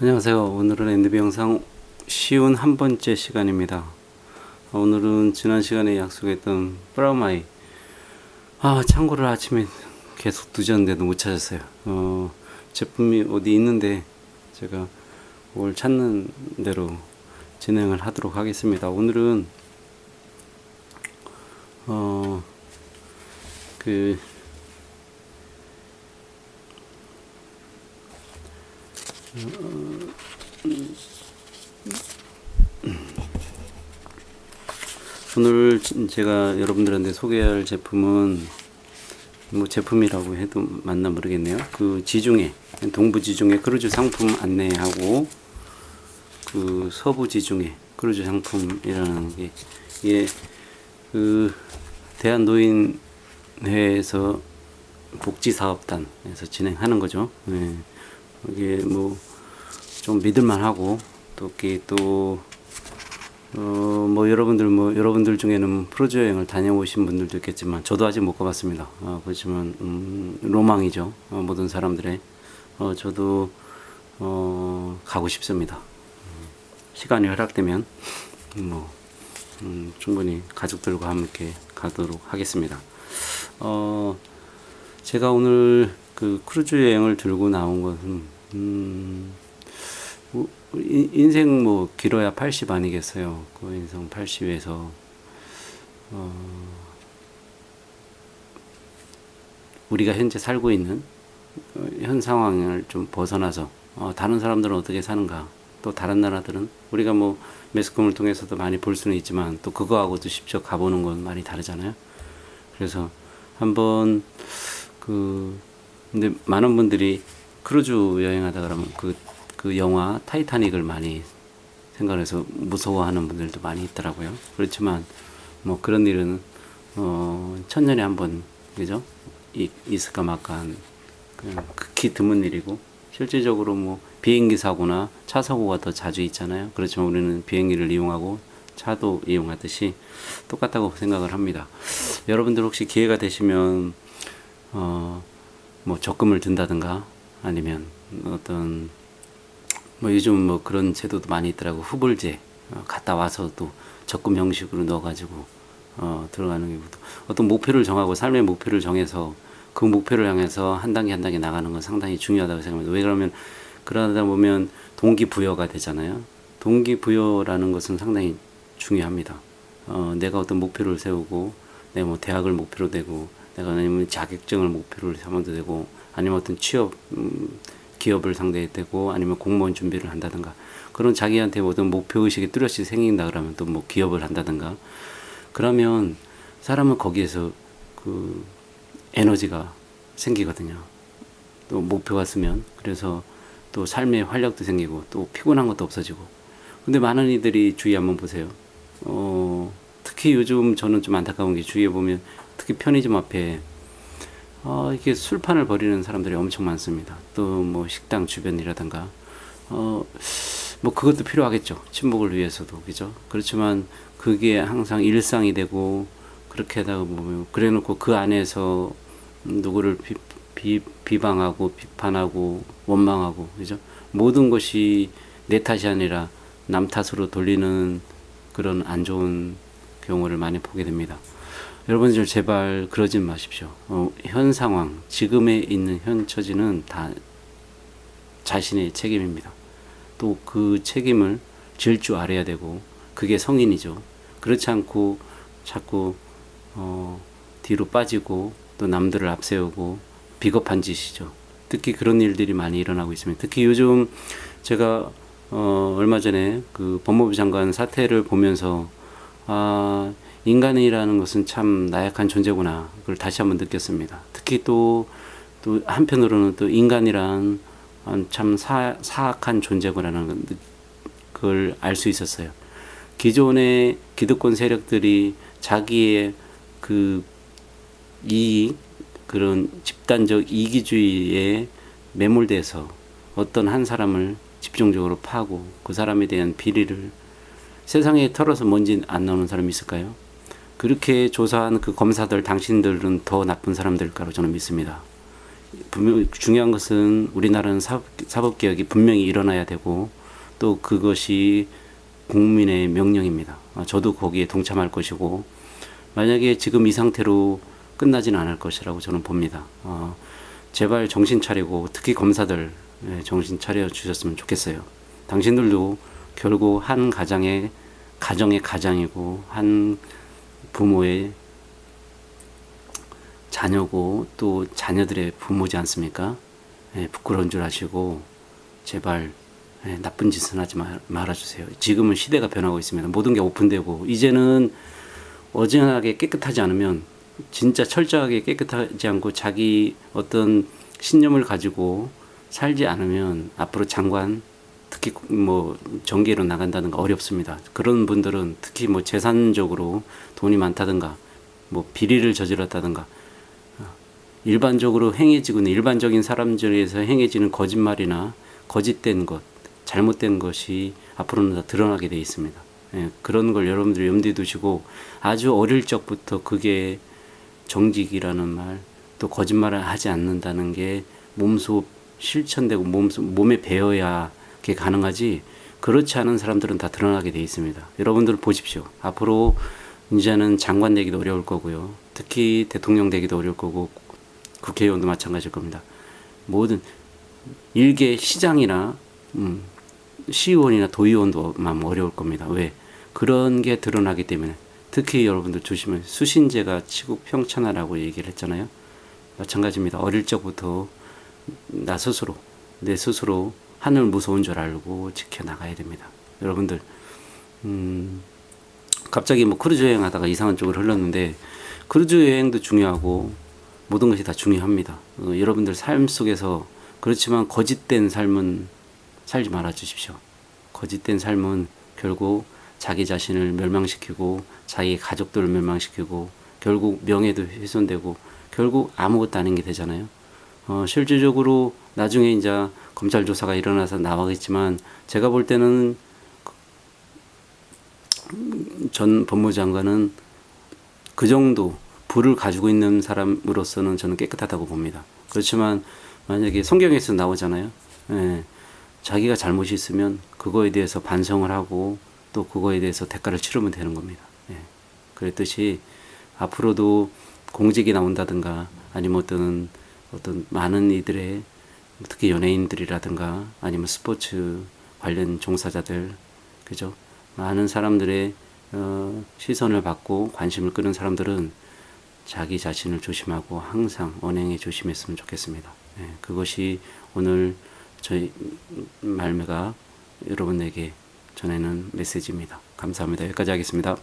안녕하세요. 오늘은 엔드비 영상 쉬운 한 번째 시간입니다. 어, 오늘은 지난 시간에 약속했던 브라우마이. 아, 참고로 아침에 계속 늦었는데도 못 찾았어요. 어, 제품이 어디 있는데 제가 그걸 찾는 대로 진행을 하도록 하겠습니다. 오늘은 어, 그 오늘 제가 여러분들한테 소개할 제품은 뭐 제품이라고 해도 맞나 모르겠네요. 그 지중해 동부 지중해 크루즈 상품 안내하고 그 서부 지중해 크루즈 상품이라는 게 이게 그 대한 노인회에서 복지사업단에서 진행하는 거죠. 네. 이게 뭐 좀 믿을만하고 또 이게 또 어, 뭐 여러분들 뭐 여러분들 중에는 프로즈 여행을 다녀오신 분들도 있겠지만 저도 아직 못 가봤습니다. 어, 그렇지만 음, 로망이죠. 어, 모든 사람들의 어, 저도 어, 가고 싶습니다. 음, 시간이 허락되면 뭐 음, 충분히 가족들과 함께 가도록 하겠습니다. 어, 제가 오늘 그 크루즈 여행을 들고 나온 것은 음, 뭐, 인- 인생 뭐 길어야 80 아니겠어요. 그 인생 80에서. 어, 우리가 현재 살고 있는 어, 현 상황을 좀 벗어나서 어, 다른 사람들은 어떻게 사는가? 또 다른 나라들은? 우리가 뭐 매스컴을 통해서도 많이 볼 수는 있지만 또 그거하고도 직접 가보는 건 많이 다르잖아요. 그래서 한번 그 근데 많은 분들이 크루즈 여행하다 그러면 그, 그 영화 타이타닉을 많이 생각해서 무서워하는 분들도 많이 있더라고요. 그렇지만 뭐 그런 일은 어 천년에 한 번 그죠? 이, 있을까 말까한 극히 드문 일이고 실질적으로 뭐 비행기 사고나 차 사고가 더 자주 있잖아요. 그렇지만 우리는 비행기를 이용하고 차도 이용하듯이 똑같다고 생각을 합니다. 여러분들 혹시 기회가 되시면 어, 뭐 적금을 든다든가 아니면 어떤 뭐 요즘 뭐 그런 제도도 많이 있더라고 후불제 어, 갔다 와서도 적금 형식으로 넣어가지고 어, 들어가는 게 어떤 목표를 정하고 삶의 목표를 정해서 그 목표를 향해서 한 단계 한 단계 나가는 건 상당히 중요하다고 생각합니다. 왜 그러면 그러다 보면 동기 부여가 되잖아요. 동기 부여라는 것은 상당히 중요합니다. 어, 내가 어떤 목표를 세우고 내가 뭐 대학을 목표로 되고 내가 아니면 자격증을 목표로 삼아도 되고 아니면 어떤 취업 음, 기업을 상대되고 아니면 공무원 준비를 한다든가 그런 자기한테 어떤 목표 의식이 뚜렷이 생긴다 그러면 또 뭐 기업을 한다든가 그러면 사람은 거기에서 그 에너지가 생기거든요. 또 목표가 쓰면 그래서 또 삶의 활력도 생기고 또 피곤한 것도 없어지고 근데 많은 이들이 주위 한번 보세요. 어, 특히 요즘 저는 좀 안타까운 게 주위에 보면 특히 편의점 앞에 어, 이렇게 술판을 벌이는 사람들이 엄청 많습니다. 또 뭐 식당 주변이라든가 어, 뭐 그것도 필요하겠죠. 친목을 위해서도 그죠. 그렇지만 그게 항상 일상이 되고 그렇게 하다 보면 그래놓고 그 안에서 누구를 비, 비, 비방하고 비판하고 원망하고 그죠. 모든 것이 내 탓이 아니라 남 탓으로 돌리는 그런 안 좋은 경우를 많이 보게 됩니다. 여러분들 제발 그러지 마십시오. 어, 현 상황, 지금에 있는 현 처지는 다 자신의 책임입니다. 또 그 책임을 질 줄 알아야 되고 그게 성인이죠. 그렇지 않고 자꾸 어, 뒤로 빠지고 또 남들을 앞세우고 비겁한 짓이죠. 특히 그런 일들이 많이 일어나고 있습니다. 특히 요즘 제가 어, 얼마 전에 그 법무부 장관 사태를 보면서 아, 인간이라는 것은 참 나약한 존재구나. 그걸 다시 한번 느꼈습니다. 특히 또, 또 한편으로는 또 인간이란 참 사, 사악한 존재구나라는 걸 알 수 있었어요. 기존의 기득권 세력들이 자기의 그 이익, 그런 집단적 이기주의에 매몰돼서 어떤 한 사람을 집중적으로 파고 그 사람에 대한 비리를 세상에 털어서 먼지 안 나오는 사람이 있을까요? 그렇게 조사한 그 검사들, 당신들은 더 나쁜 사람들까로 저는 믿습니다. 분명 중요한 것은 우리나라는 사법, 사법 개혁이 분명히 일어나야 되고 또 그것이 국민의 명령입니다. 아, 저도 거기에 동참할 것이고 만약에 지금 이 상태로 끝나지는 않을 것이라고 저는 봅니다. 어, 제발 정신 차리고 특히 검사들 예, 정신 차려 주셨으면 좋겠어요. 당신들도 결국 한 가장의 가정의 가장이고 한 부모의 자녀고 또 자녀들의 부모지 않습니까? 예, 부끄러운 줄 아시고 제발 예, 나쁜 짓은 하지 말, 말아주세요. 지금은 시대가 변하고 있습니다. 모든 게 오픈되고 이제는 어지간하게 깨끗하지 않으면 진짜 철저하게 깨끗하지 않고 자기 어떤 신념을 가지고 살지 않으면 앞으로 장관 특히 뭐 정계로 나간다는 거 어렵습니다. 그런 분들은 특히 뭐 재산적으로 돈이 많다든가 뭐 비리를 저질렀다든가 어, 일반적으로 행해지고는 일반적인 사람들에서 행해지는 거짓말이나 거짓된 것, 잘못된 것이 앞으로는 다 드러나게 돼 있습니다. 예, 그런 걸 여러분들 염두에 두시고 아주 어릴 적부터 그게 정직이라는 말, 또 거짓말을 하지 않는다는 게 몸소 실천되고 몸소, 몸에 배어야 그게 가능하지 그렇지 않은 사람들은 다 드러나게 돼 있습니다. 여러분들 보십시오. 앞으로 이제는 장관 되기도 어려울 거고요. 특히 대통령 되기도 어려울 거고 국회의원도 마찬가지일 겁니다. 모든 일개 시장이나 음, 시의원이나 도의원도 어려울 겁니다. 왜? 그런 게 드러나기 때문에 특히 여러분들 조심해 수신제가 치국 평천하라고 얘기를 했잖아요. 마찬가지입니다. 어릴 적부터 나 스스로 내 스스로 하늘 무서운 줄 알고 지켜 나가야 됩니다. 여러분들 음, 갑자기 뭐 크루즈 여행 하다가 이상한 쪽으로 흘렀는데 크루즈 여행도 중요하고 모든 것이 다 중요합니다. 어, 여러분들 삶 속에서 그렇지만 거짓된 삶은 살지 말아 주십시오. 거짓된 삶은 결국 자기 자신을 멸망시키고 자기 가족들을 멸망시키고 결국 명예도 훼손되고 결국 아무것도 아닌 게 되잖아요. 어, 실질적으로 나중에 이제 검찰 조사가 일어나서 나와겠지만 제가 볼 때는 전 법무장관은 그 정도 부를 가지고 있는 사람으로서는 저는 깨끗하다고 봅니다. 그렇지만 만약에 성경에서 나오잖아요. 예, 자기가 잘못이 있으면 그거에 대해서 반성을 하고 또 그거에 대해서 대가를 치르면 되는 겁니다. 예, 그랬듯이 앞으로도 공직이 나온다든가 아니면 어떤 어떤 많은 이들의 특히 연예인들이라든가 아니면 스포츠 관련 종사자들 그죠 많은 사람들의 어, 시선을 받고 관심을 끄는 사람들은 자기 자신을 조심하고 항상 언행에 조심했으면 좋겠습니다. 예, 그것이 오늘 저희 말매가 여러분에게 전하는 메시지입니다. 감사합니다. 여기까지 하겠습니다.